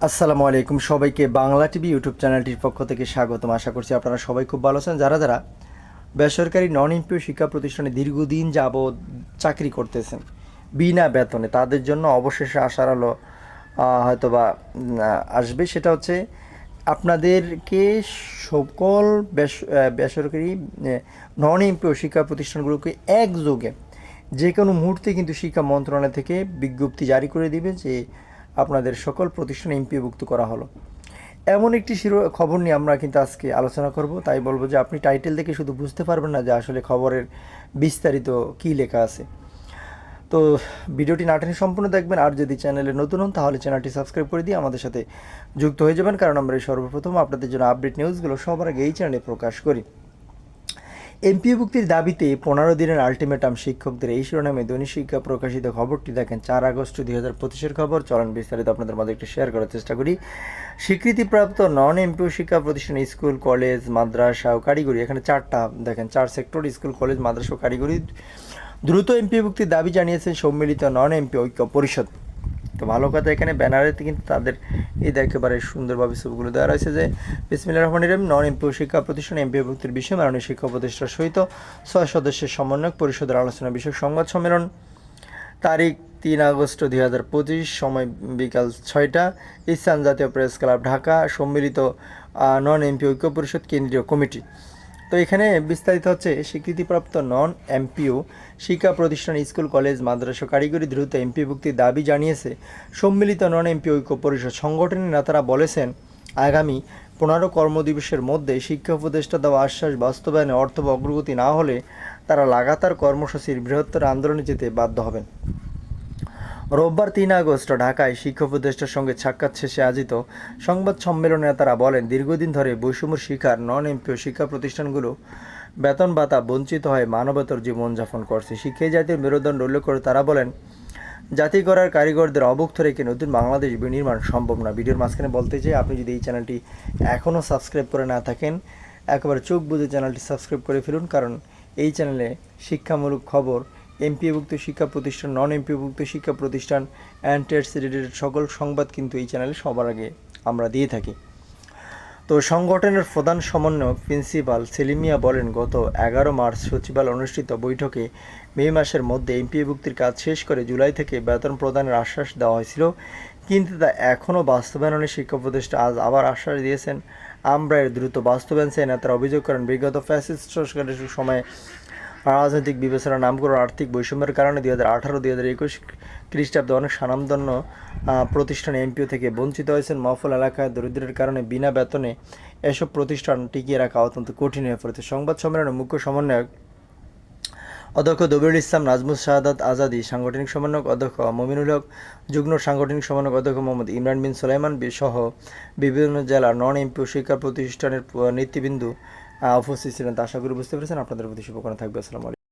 আসসালামু আলাইকুম সবাইকে বাংলা টিভি ইউটিউব চ্যানেলটির পক্ষ থেকে স্বাগতম। আশা করছি আপনারা সবাই খুব ভালো আছেন। যারা যারা বেসরকারি নন এমপিও শিক্ষা প্রতিষ্ঠানে দীর্ঘদিন যাবৎ চাকরি করতেছেন, বিনা বেতনে, তাদের জন্য অবশেষে আসার আলো হয়তোবা আসবে। সেটা হচ্ছে, আপনাদেরকে সকল বেস- বেসরকারি নন এমপিও শিক্ষা প্রতিষ্ঠানগুলোকে একযোগে যে কোনো মুহূর্তে কিন্তু শিক্ষা মন্ত্রণালয় থেকে বিজ্ঞপ্তি জারি করে দিবে যে আপনাদের সকল প্রতিষ্ঠানে এমপিভুক্ত করা হলো। এমন একটি শিরো, খবর নিয়ে আমরা কিন্তু আজকে আলোচনা করব। তাই বলব যে আপনি টাইটেল দেখে শুধু বুঝতে পারবেন না যে আসলে খবরের বিস্তারিত কী লেখা আছে। তো ভিডিওটি নাটনি সম্পূর্ণ দেখবেন, আর যদি চ্যানেলে নতুন হন তাহলে চ্যানেলটি সাবস্ক্রাইব করে দিয়ে আমাদের সাথে যুক্ত হয়ে যাবেন। কারণ আমরা এই সর্বপ্রথম আপনাদের জন্য আপডেট নিউজগুলো সবার আগে এই চ্যানেলে প্রকাশ করি। এমপিওভুক্তির দাবিতে পনেরো দিনের আলটিমেটাম শিক্ষকদের এই শিরোনামে দৈনিক শিক্ষা প্রকাশিত খবরটি দেখেন চার আগস্ট দুই হাজার পঁচিশের খবর। চলন বিস্তারিত আপনাদের মাঝে একটু শেয়ার করার চেষ্টা করি। স্বীকৃতিপ্রাপ্ত নন এমপিও শিক্ষা প্রতিষ্ঠান স্কুল, কলেজ, মাদ্রাসা ও কারিগরি, এখানে চারটা, দেখেন চার সেক্টর স্কুল, কলেজ, মাদ্রাসা ও কারিগরি। দ্রুত এমপিওভুক্তির দাবি জানিয়েছেন সম্মিলিত নন এমপি ঐক্য পরিষদ। তো ভালো কথা, এখানে ব্যানারেতে কিন্তু তাদের এই একেবারে সুন্দরভাবে ছবিগুলো দেওয়া রয়েছে যে বিসমিল্লা রহমান রহিম নন এমপিও শিক্ষা প্রতিষ্ঠান এমপিওভুক্তির বিষয়ে, মাননীয় শিক্ষা প্রতিষ্ঠার সহিত ছয় সদস্যের সমন্বয়ক পরিষদের আলোচনা বিষয়ক সংবাদ সম্মেলন। তারিখ তিন আগস্ট দুই হাজার পঁচিশ, সময় বিকাল ছয়টা ইসান জাতীয় প্রেস ক্লাব ঢাকা, সম্মিলিত নন এমপি ঐক্য পরিষদ কেন্দ্রীয় কমিটি। তো এখানে বিস্তারিত হচ্ছে, স্বীকৃতিপ্রাপ্ত নন এমপিও শিক্ষা প্রতিষ্ঠান স্কুল, কলেজ, মাদ্রাসা কারিগরি দ্রুত এমপিভুক্তির দাবি জানিয়েছে। সম্মিলিত নন এমপি ঐক্য পরিষদ সংগঠনের নেতারা বলেছেন, আগামী পনেরো কর্মদিবসের মধ্যে শিক্ষা উপদেষ্টা দেওয়া আশ্বাস বাস্তবায়নে অর্থ অগ্রগতি না হলে তারা লাগাতার কর্মসূচির বৃহত্তর আন্দোলনে যেতে বাধ্য হবেন। রোববার তিন আগস্ট ঢাকায় শিক্ষা উপদেষ্টার সঙ্গে সাক্ষাৎ শেষে আয়োজিত সংবাদ সম্মেলনে তারা বলেন, দীর্ঘদিন ধরে বৈষম্য শিকার নন এমপিও শিক্ষা প্রতিষ্ঠানগুলো বেতন ভাতা বঞ্চিত হয়ে মানবতর জীবনযাপন করছে। শিক্ষাই জাতির মেরুদণ্ড উল্লেখ করে তারা বলেন, জাতি করার কারিগরদের অবক্ত রেখে নতুন বাংলাদেশ বিনির্মাণ সম্ভব না। ভিডিওর মাঝখানে বলতে চাই, আপনি যদি এই চ্যানেলটি এখনও সাবস্ক্রাইব করে না থাকেন, একেবারে চোখ বুঝে চ্যানেলটি সাবস্ক্রাইব করে ফেলুন, কারণ এই চ্যানেলে শিক্ষামূলক খবর এমপিভুক্ত শিক্ষা প্রতিষ্ঠান নন এমপিভুক্ত শিক্ষা প্রতিষ্ঠান অ্যান্টেড রিলেটেড সকল সংবাদ কিন্তু এই চ্যানেলে সবার আগে আমরা দিয়ে থাকি। তো সংগঠনের প্রধান সমন্বয়ক প্রিন্সিপাল সেলিমিয়া বলেন, গত এগারো মার্চ সচিবালয় অনুষ্ঠিত বৈঠকে মে মাসের মধ্যে এমপিভুক্তির কাজ শেষ করে জুলাই থেকে বেতন প্রদানের আশ্বাস দেওয়া হয়েছিল, কিন্তু তা এখনও বাস্তবায়নে শিক্ষা প্রতিষ্ঠান আজ আবার আশ্বাস দিয়েছেন। আমরা এর দ্রুত বাস্তবায়ন চাই না, তারা অভিযোগ করেন, বিগত ফ্যাসিস্ট সরকারের সময়ে রাজনৈতিক বিবেচনা নামকরণ আর্থিক বৈষম্যের কারণে দুই হাজার আঠারো, দুই হাজার একুশ খ্রিস্টাব্দে অনেক স্বনামধন্য প্রতিষ্ঠান এমপিও থেকে বঞ্চিত হয়েছেন মফল এলাকায় দরিদ্রের কারণে বিনা বেতনে এসব প্রতিষ্ঠান টিকিয়ে রাখা অত্যন্ত কঠিন হয়ে পড়েছে। সংবাদ সম্মেলনে মুখ্য সমন্বয়ক অধ্যক্ষ দবিরুল ইসলাম নাজমুল শাহাদাত আজাদি, সাংগঠনিক সমন্বয়ক অধ্যক্ষ মমিনুল হক, যুগ্ম সাংগঠনিক সমন্বয়ক অধ্যক্ষ মোহাম্মদ ইমরান বিন সুলাইমান সহ বিভিন্ন জেলার নন এমপিও শিক্ষা প্রতিষ্ঠানের নেতৃবৃন্দ উপস্থিত ছিলেন তা আশা করি বুঝতে পেরেছেন। আপনাদের প্রতি শুভকামনা থাকবে। আসসালামু